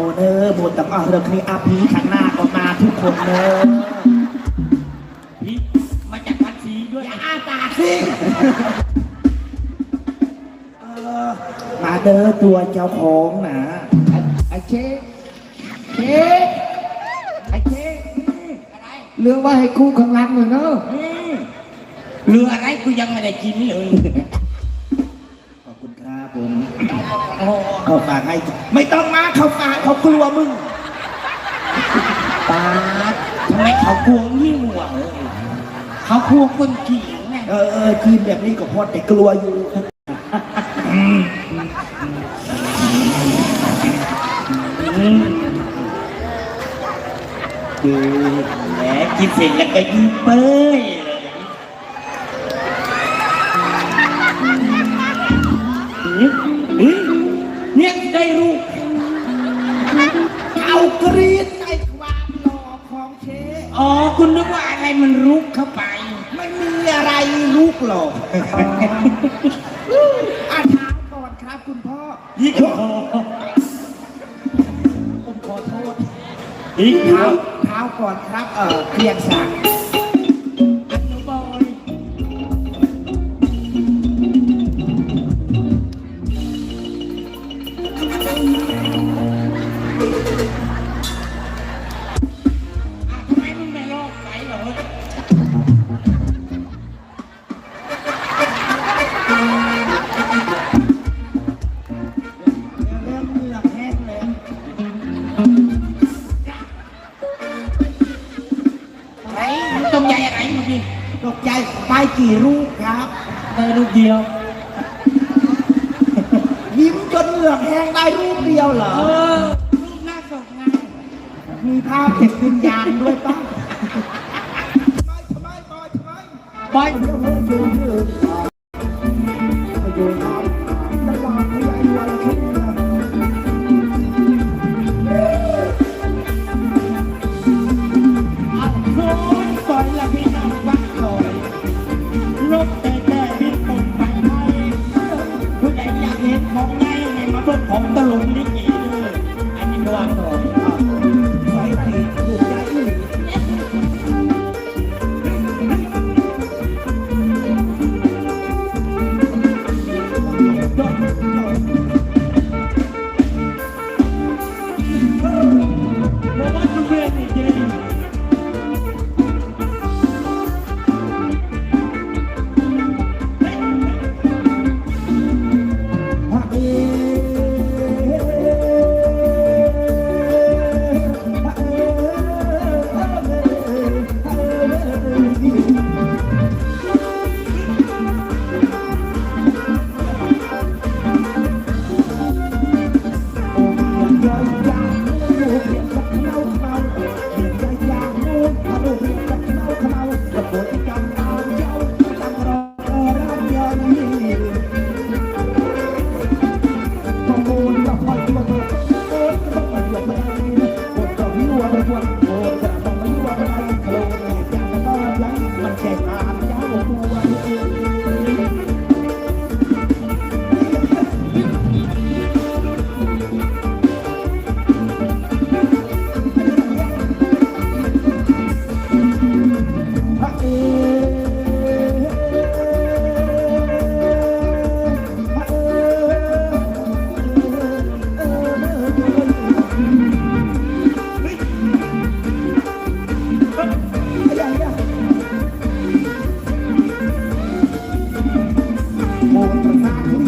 โมเนอร์โมต้องเอาเรื่องนี้อาพีข้างหน้าก็มาทุกคนเนอะพี่มาจากพัดซีด้วยอย่าอ้าปากสิเออมาเด้อตัวเจ้าของนะไอ้ไอ้เค้กเค้กไอ้เค้กอะไรเรื่องว่าให้คู่ข้างหลังหน่อยเนอะอืมเรืออะไรกูยังไม่ได้กินเลย โอ้เขาฝากให้ ไม่ต้องมาเขาฝากเขากลัวมึงปาดทำไมเขากลัวยิ่งวะเออเขากลัวคนขี่ไงเออเออทีมแบบนี้ก็พอแต่กลัวอยู่ดูแหมกินเสร็จแล้วก็ยิ้มเป้ยเลย กหรอกอาถามก่อนครับคุณพ่อยิ่งโอ้โหผมขอโทษยิ่งเท้าเท้าเท้าก่อนครับเออเพียงศักดิ์ ได้รูปเดียว ยิ้มจนเหงื่อแห้งได้รูปเดียวเหรอ เออรูปหน้าศพไงมีภาพเก็บวิญญาณด้วยป่ะ ทำไมทำไมทำไมบอยเดี๋ยวเพิ่งดูยืนไป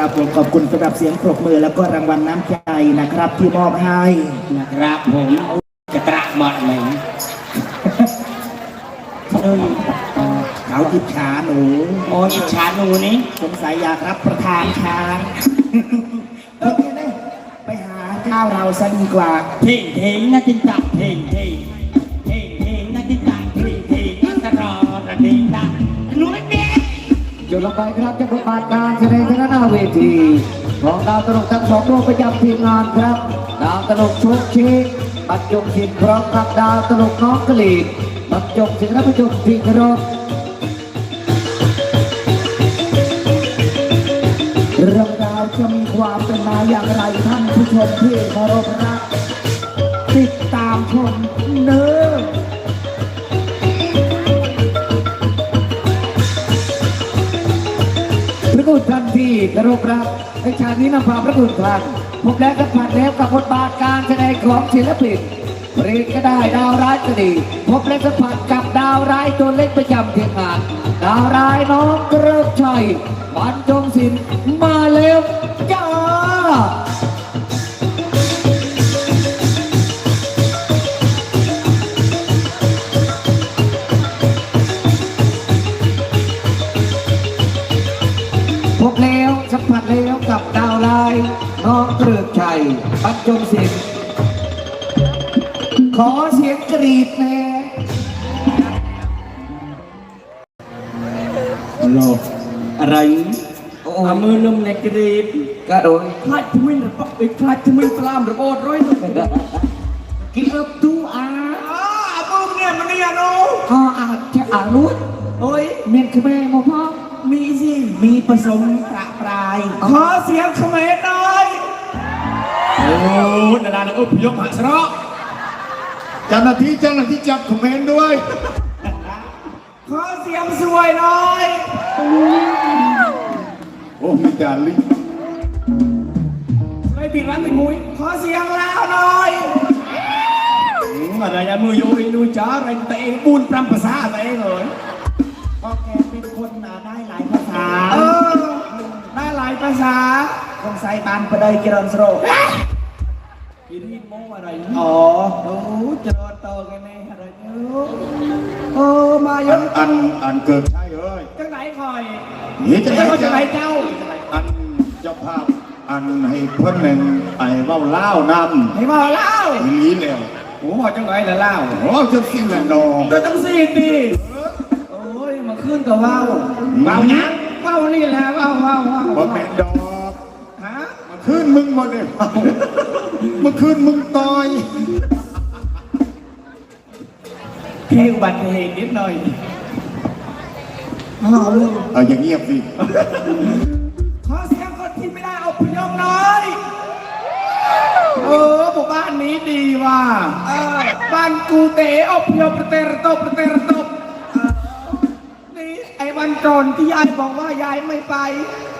ขอบคุณครับผมขอบคุณสำหรับเสียงปรบมือแล้วก็รางวัลน้ำใจนะครับที่มอบให้นะครับผมกระตระหมดเลยเอ้ยเขาอิจฉาหนูโอ้ยอิจฉาหนูนี่สงสัยอยากรับประทานช้างเออเนี่ยไปหาข้าวเราซะดีกว่าเท่งเท่งนะจินจักเท่งเท่งเท่ง ลงไปครับจากบทบาทการแสดงทางหน้าเวทีของดาวตลกทั้งสองดวงประจำทีมงานครับ ดาวตลกชุกชีบรรจงศิลป์พร้อมกับดาวตลกน้องกะหลีบรรจงศิลป์และบรรจงทีมครบเรื่องราวจะมีความเป็นมาอย่างไรท่านผู้ชมที่เคารพรักติดตามชมเนื้อ คุณท่านที่ารพรักในชาตินี้นำควาพระคุณท่างพบแล้วก็ผ่านแล้วกับบทบาทการแสดงของศิลปินเปรตก็ได้ดาวร้ายก็ดี พบและสัมผัสกับดาวร้ายตัวเล็กประจำทีมงาน ดาวร้ายน้องเกริกชัยบรรจงศิลป์มาเล็วจ้า เกลือกชัยบรรจงศิลป์ขอเสียงกรีดแน่โลอะไรเอามือนุ่มในกรีบก็โดยคลาดทมินหรือปักไปคลาดทมินสลามหรือโบดร้อยหนึ่งกินเอิบตูอาอ้ามึงเนี่ยมันเนี่ ดาราอุปยกหัสระเจ้าหน้าที่เจ้าหน้าที่จับคอมเมนต์ด้วย ขอเสียงสวยหน่อย โอ้มีแต่ลิงไม่ปิดร้านติดมุ้ยขอเสียงแล้วหน่อยอืมอะไรอะมือโยยนูจ้าอะไรแต่เองปูนปรำภาษาแต่เองเลยเพราะแกเป็นคนน่ะได้หลายภาษา เออได้หลายภาษา คงใส่บานประเดยเจริญสโรอี รีดโมอะไรอ๋อโอ้เจริญโตกันนี่อะไรเนี่ยเออมาเยอัอะนอันอันเกิดใช่เอ้ยจังไหนคอยนี่จะจะไหนมาจังไะมาขึ้นมึงบ่ได้เมาเมื่อคืนมึงต่อยแค่อุบัติเหตุนิดหน่อยอ๋อลูกเอาอย่างเงียบสิขอเสียงคนที่ไม่ได้เอาพยองน้อยเออหมู่บ้านนี้ดีว่ะเออบ้านกูเตะเอาพยองประเตระตบประเตระตบเออนี่ไอ้วันก่อนที่ยายบอกว่ายายไม่ไปเออยาย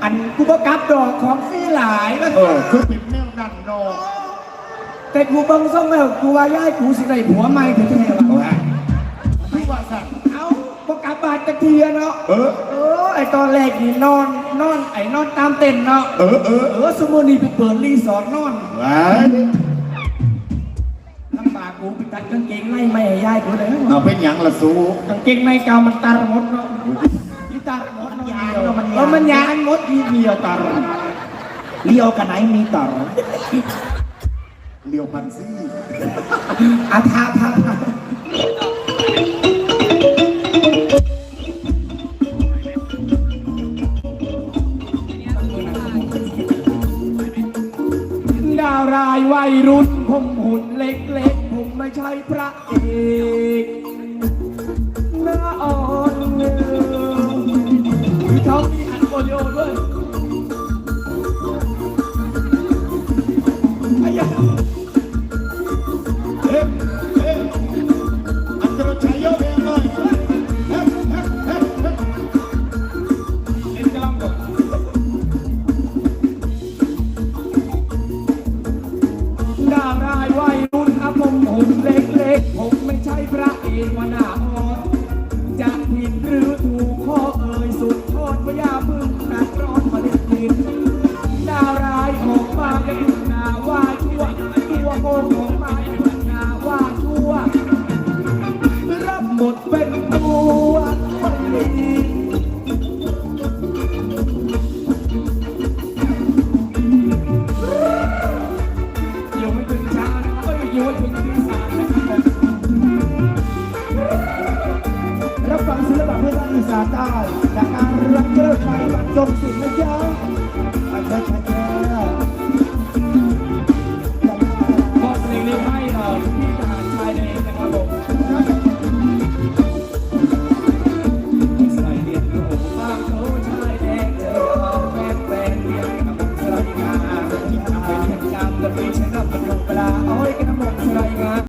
อ๋อยายอยู่ศูนย์อพยพเบาเล่าไหนเบาเอเล่าอบ้านย้ายข่อยน่ะนึกถึงอพยพเด็กเออเออนั่นน่ะอันโทษให้ย้ายกลับอันน่ะย้ายเอ้ยอันเมื่อใดย้ายสิกลับบ้านเออเอออันย้ายกูก็บอกว่าอันกูก็กลับดอกของฟรีหลายเออคือปิดแนวนั่นนองแต่กูเบังส่งแล้วกูว่าย้ายกูสิได้ผัวใหม่ถึงจะให้ว่าคือว่าสั่นเอาพอกลับบ้านไปตะเทียเนาะเออเออไอตอนแรกนี่นอนนอนไอนอนตามเต็นท์เนาะเออเออเออสมมุตินี่ไปเปิดรีสอร์ทนอนไว้ลำบากกูไปตัดกางเกงในไม่ให้ยายกูเลยเอาเป็นหยังละสู้กางเกงในเก่ามันตาหมดเนาะ ที่ตาหมดยานมันเออมันยางหมดทีเดียวตาเลี้ยวกันไหนมีต่อเลียวพันซี่อาทาทาทาดาวรายวัยรุ่นผมหุ่นเล็กๆ ผมไม่ใช่พระเอก อเขามีอันโบรรจงศิลป์นะจ๊ะ